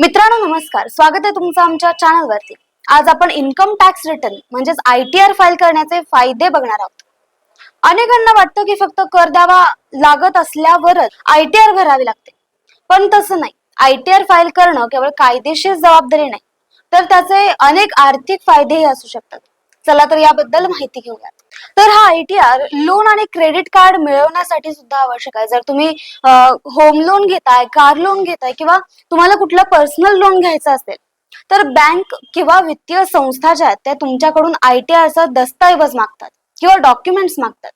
मित्रांनो नमस्कार. स्वागत आहे तुमचं आमच्या चॅनलवरती आज आपण इन्कम टॅक्स रिटर्न म्हणजेच आय टी आर फाईल करण्याचे फायदे बघणार आहोत. अनेकांना वाटतं की फक्त कर द्यावा लागत असल्यावरच आय टी आर भरावी लागते. पण तसं नाही. आय टी आर फाईल करणं केवळ कायदेशीर जबाबदारी नाही. तर त्याचे अनेक आर्थिक फायदेही असू शकतात. चला तर याबद्दल माहिती घेऊयात. तर हा आयटीआर लोन आणि क्रेडिट कार्ड मिळवण्यासाठी सुद्धा आवश्यक आहे. जर तुम्ही होम लोन घेताय कार लोन घेताय किंवा तुम्हाला कुठलं पर्सनल लोन घ्यायचं असेल तर बँक किंवा वित्तीय संस्था ज्या आहेत त्या तुमच्याकडून आयटीआरचा दस्तऐवज मागतात किंवा डॉक्युमेंट्स मागतात.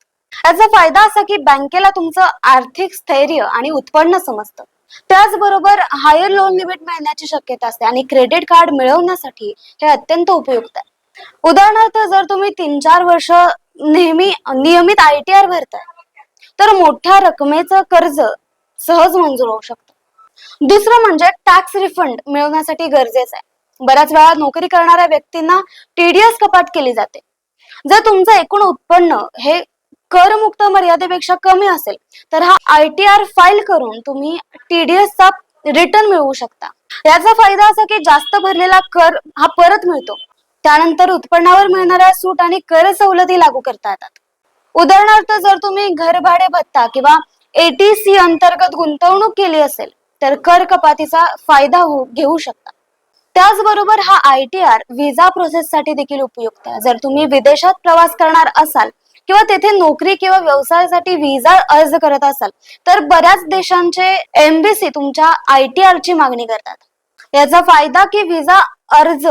याचा फायदा असा की बँकेला तुमचं आर्थिक स्थैर्य आणि उत्पन्न समजतं. त्याचबरोबर हायर लोन लिमिट मिळण्याची शक्यता असते आणि क्रेडिट कार्ड मिळवण्यासाठी हे अत्यंत उपयुक्त आहे. उदाहरणार्थ जर तुम्ही तीन चार वर्ष नेहमी नियमित आय टी आर भरताय. तर मोठ्या रकमेचं कर्ज सहज मंजूर होऊ शकतं. दुसरं म्हणजे टॅक्स रिफंड मिळवण्यासाठी गरजेचं आहे. बऱ्याच वेळा नोकरी करणाऱ्या व्यक्तींना टीडीएस कपात केली जाते. जर तुमचं एकूण उत्पन्न हे करमुक्त मर्यादेपेक्षा कमी असेल तर हा आय टी आर फाईल करून तुम्ही टीडीएस चा रिटर्न मिळवू शकता. याचा फायदा असा की जास्त भरलेला कर हा परत मिळतो. त्यानंतर उत्पन्नावर मिळणाऱ्या सूट आणि कर सवलती लागू करता येतात उदाहरणार्थ जर तुम्ही घर भाडे भत्ता किंवा एटीसी अंतर्गत गुंतवणूक केली असेल तर कर कपातीचा फायदा होऊ घेऊ शकता. त्याचबरोबर हा आय टी आर व्हिसा प्रोसेससाठी देखील उपयुक्त आहे. जर तुम्ही विदेशात प्रवास करणार असाल किंवा तेथे नोकरी किंवा व्यवसायासाठी व्हिसा अर्ज करत असाल तर बऱ्याच देशांचे एमबीसी तुमच्या आय टी आर ची मागणी करतात. याचा फायदा की व्हिसा अर्ज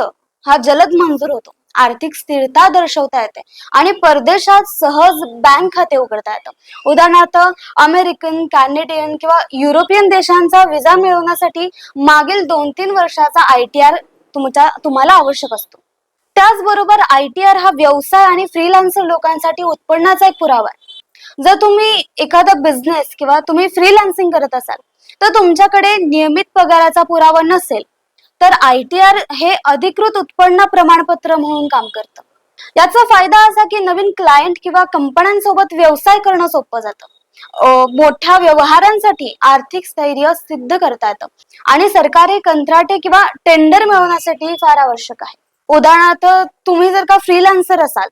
हा जलद मंजूर होतो. आर्थिक स्थिरता दर्शवता येते आणि परदेशात सहज बँक खाते उघडता येतं. उदाहरणार्थ अमेरिकन कॅनेडियन किंवा युरोपियन देशांचा विजा मिळवण्यासाठी मागील दोन तीन वर्षाचा आय टी आर तुमच्या तुम्हाला आवश्यक असतो. त्याचबरोबर आय टी आर हा व्यवसाय आणि फ्रीलान्सर लोकांसाठी उत्पन्नाचा एक पुरावा आहे. जर तुम्ही एखादा बिझनेस किंवा तुम्ही फ्रीलान्सिंग करत असाल तर तुमच्याकडे नियमित पगाराचा पुरावा नसेल तर आय टी आर हे अधिकृत उत्पन्न प्रमाणपत्र म्हणून काम करतं. याचा फायदा असा की नवीन क्लायंट किंवा कंपन्यांसोबत व्यवसाय करणं सोपं जातं. मोठ्या व्यवहारांसाठी आर्थिक स्थैर्य सिद्ध करता येतं. आणि सरकारी कंत्राटे किंवा टेंडर मिळवण्यासाठी फार आवश्यक आहे. उदाहरणार्थ तुम्ही जर का फ्रीलान्सर असाल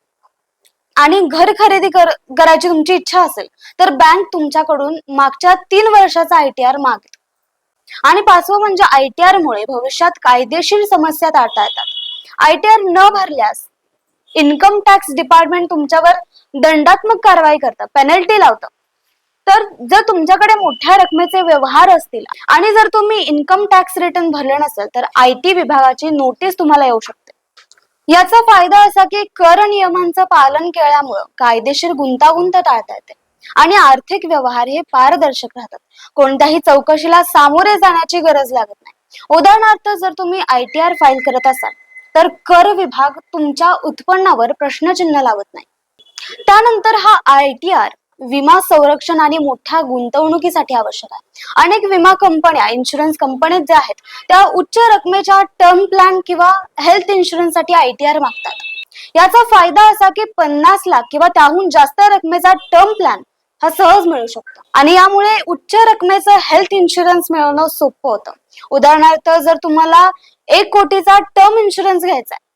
आणि घर खरेदी कर करायची तुमची इच्छा असेल तर बँक तुमच्याकडून मागच्या तीन वर्षाचा आय टी आर आणि पाचवं म्हणजे आय टी आर मुळे भविष्यात कायदेशीर समस्या टाळता येतात. आय टी आर न भरल्यास इन्कम टॅक्स डिपार्टमेंट तुमच्यावर दंडात्मक कारवाई करतं पेनल्टी लावतं. तर जर तुमच्याकडे मोठ्या रकमेचे व्यवहार असतील आणि जर तुम्ही इन्कम टॅक्स रिटर्न भरले नसेल तर आय टी विभागाची नोटीस तुम्हाला येऊ शकते. याचा फायदा असा की कर नियमांचं पालन केल्यामुळं कायदेशीर गुंतागुंत टाळता येते. आणि आर्थिक व्यवहार हे पारदर्शक राहतात. कोणत्याही चौकशीला सामोरे जाण्याची गरज लागत नाही. उदाहरणार्थ जर तुम्ही आय टी आर फाईल करत असाल तर कर विभाग तुमच्या उत्पन्नावर प्रश्नचिन्ह लावत नाही. त्यानंतर हा आय टी आर विमा संरक्षण आणि मोठ्या गुंतवणुकीसाठी आवश्यक आहे. अनेक विमा कंपन्या इन्शुरन्स कंपन्या ज्या आहेत त्या उच्च रकमेच्या टर्म प्लॅन किंवा हेल्थ इन्शुरन्ससाठी आय टी आर मागतात. याचा फायदा असा की पन्नास लाख किंवा त्याहून जास्त रकमेचा टर्म प्लॅन हा सहज मिळू शकतो. आणि यामुळे उच्च रकमेचं हेल्थ इन्शुरन्स मिळवणं सोपं होतं. उदाहरणार्थ जर तुम्हाला एक कोटीचा टर्म इन्शुरन्स घ्यायचा आहे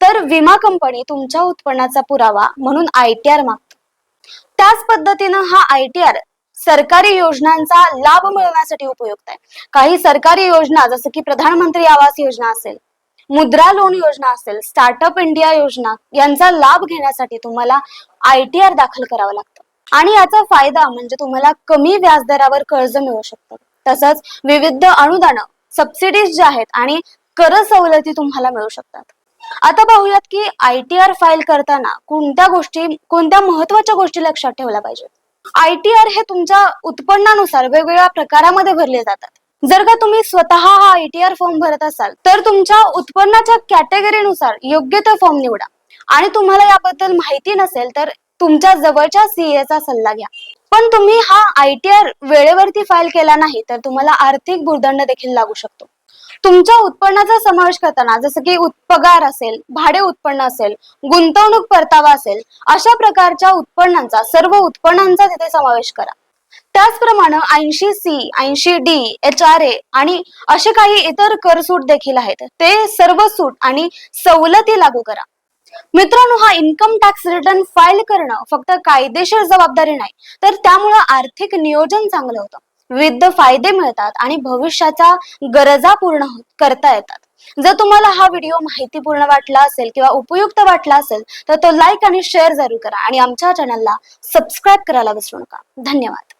तर विमा कंपनी तुमच्या उत्पन्नाचा पुरावा म्हणून आय टी आर मागते. त्याच पद्धतीनं हा आय टी आर सरकारी योजनांचा लाभ मिळवण्यासाठी उपयुक्त आहे. काही सरकारी योजना जसं की प्रधानमंत्री आवास योजना असेल मुद्रा लोन योजना असेल स्टार्टअप इंडिया योजना यांचा लाभ घेण्यासाठी तुम्हाला आय टी आर दाखल करावं लागतं. आणि याचा फायदा म्हणजे तुम्हाला कमी व्याजदरावर कर्ज मिळू शकतं. तसंच विविध अनुदान सबसिडीज ज्या आहेत आणि कर सवलती तुम्हाला मिळू शकतात. आता पाहूयात की आय टी आर फाईल करताना कोणत्या गोष्टी कोणत्या महत्त्वाच्या गोष्टी लक्षात ठेवल्या पाहिजेत? आय टी आर हे तुमच्या उत्पन्नानुसार वेगवेगळ्या प्रकारामध्ये भरले जातात. जर का तुम्ही स्वतः हा आय टी आर फॉर्म भरत असाल तर तुमच्या उत्पन्नाच्या कॅटेगरीनुसार योग्य तो फॉर्म निवडा. आणि तुम्हाला याबद्दल माहिती नसेल तर तुमच्या जवळच्या सीए चा सल्ला घ्या. पण तुम्ही हा आय टी आर वेळेवरती फाईल केला नाही तर तुम्हाला आर्थिक भूर्दंड देखील लागू शकतो. तुमच्या उत्पन्नाचा समावेश करताना जसं की पगार असेल भाडे उत्पन्न असेल गुंतवणूक परतावा असेल अशा प्रकारच्या उत्पन्नांचा सर्व उत्पन्नांचा तिथे समावेश करा. त्याचप्रमाणे ऐंशी सी ऐंशी डी एच आर ए आणि असे काही इतर कर सूट देखील आहेत. ते सर्व सूट आणि सवलती लागू करा. मित्रांनो हा इन्कम टॅक्स रिटर्न फाईल करणं फक्त कायदेशीर जबाबदारी नाही तर त्यामुळं आर्थिक नियोजन चांगलं होतं. विविध फायदे मिळतात आणि भविष्याच्या गरजा पूर्ण हो- करता येतात. जर तुम्हाला हा व्हिडिओ माहितीपूर्ण वाटला असेल किंवा उपयुक्त वाटला असेल तर तो लाईक आणि शेअर जरूर करा आणि आमच्या चॅनलला सबस्क्राईब करायला विसरू नका. धन्यवाद.